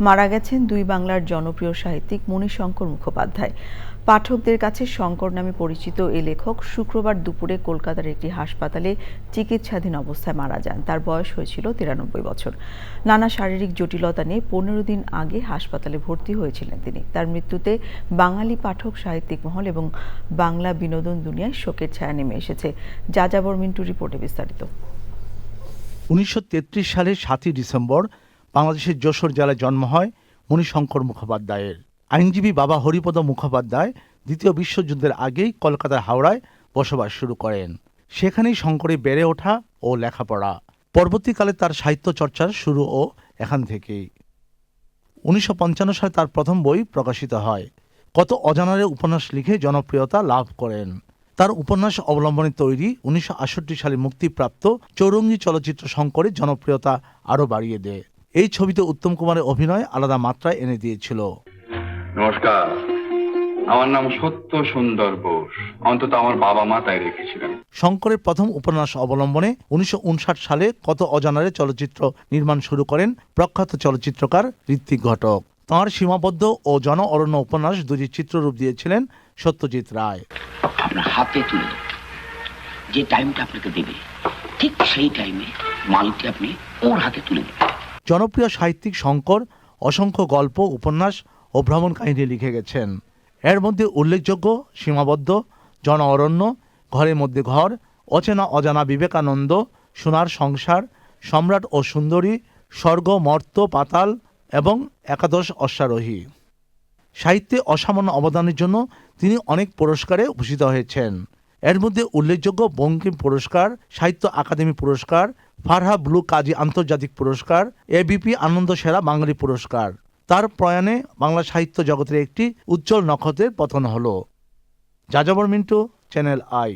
মারা গেছেন দুই বাংলার জনপ্রিয় সাহিত্যিক মণিশঙ্কর মুখোপাধ্যায়। পাঠকদের কাছে শঙ্কর নামে পরিচিত এই লেখক শুক্রবার দুপুরে কলকাতার একটি হাসপাতালে চিকিৎসাধীন অবস্থায় মারা যান। তার বয়স হয়েছিল তিরানব্বই বছর। নানা শারীরিক জটিলতা নিয়ে পনেরো দিন আগে হাসপাতালে ভর্তি হয়েছিলেন তিনি। তার মৃত্যুতে বাঙালি পাঠক, সাহিত্যিক মহল এবং বাংলা বিনোদন দুনিয়ায় শোকের ছায়া নেমে এসেছে। যাযাবর মিন্টু রিপোর্টে বিস্তারিত। উনিশশো তেত্রিশ সালের সাতই ডিসেম্বর বাংলাদেশের যশোর জেলায় জন্ম হয় মণিশঙ্কর মুখোপাধ্যায়ের। আইনজীবী বাবা হরিপদ মুখোপাধ্যায় দ্বিতীয় বিশ্বযুদ্ধের আগেই কলকাতার হাওড়ায় বসবাস শুরু করেন। সেখানেই শঙ্করে বেড়ে ওঠা ও লেখাপড়া। পরবর্তীকালে তার সাহিত্য চর্চার শুরু ও এখান থেকেই। উনিশশো পঞ্চান্ন সালে তার প্রথম বই প্রকাশিত হয়। কত অজানারে উপন্যাস লিখে জনপ্রিয়তা লাভ করেন। তার উপন্যাস অবলম্বনে তৈরি উনিশশো সালে মুক্তিপ্রাপ্ত চৌরঙ্গি চলচ্চিত্র শঙ্করের জনপ্রিয়তা আরও বাড়িয়ে দেয়। এই ছবিতে উত্তম কুমারের অভিনয় আলাদা মাত্রায় এনে দিয়েছিল। নমস্কার। আমার নাম সত্য সুন্দর বোস। অন্তত আমার বাবা মা তাই রেখেছিলেন। শঙ্করের প্রথম উপন্যাস অবলম্বনে উনিশশো উনষাট সালে কত অজানারে চলচ্চিত্র নির্মাণ শুরু করেন প্রখ্যাত চলচ্চিত্রকার ঋত্বিক ঘটক। তাঁর সীমাবদ্ধ ও জন অরণ্য উপন্যাস দুটি চিত্ররূপ দিয়েছিলেন সত্যজিৎ রায়। আপনার হাতে তুলে যে টাইমটা আপনাকে দেবে ঠিক সেই টাইমে মালটি আপনি ওর হাতে তুলে দেবেন। জনপ্রিয় সাহিত্যিক শঙ্কর অসংখ্য গল্প, উপন্যাস ও ভ্রমণ কাহিনী লিখে গেছেন। এর মধ্যে উল্লেখযোগ্য সীমাবদ্ধ জন অরণ্য ঘরের মধ্যে ঘর, অচেনা অজানা বিবেকানন্দ, সোনার সংসার, সম্রাট ও সুন্দরী, স্বর্গ, মর্ত, পাতাল এবং একাদশ অশ্বারোহী। সাহিত্যে অসামান্য অবদানের জন্য তিনি অনেক পুরস্কারে ভূষিত হয়েছেন। এর মধ্যে উল্লেখযোগ্য বঙ্কিম পুরস্কার, সাহিত্য আকাদেমি পুরস্কার ফারহা ব্লু কাজী আন্তর্জাতিক পুরস্কার এবিপি আনন্দ সেরা বাঙালি পুরস্কার। তার প্রয়াণে বাংলা সাহিত্য জগতের একটি উজ্জ্বল নক্ষত্রের পতন হল। যাযাবর মিন্টু চ্যানেল আই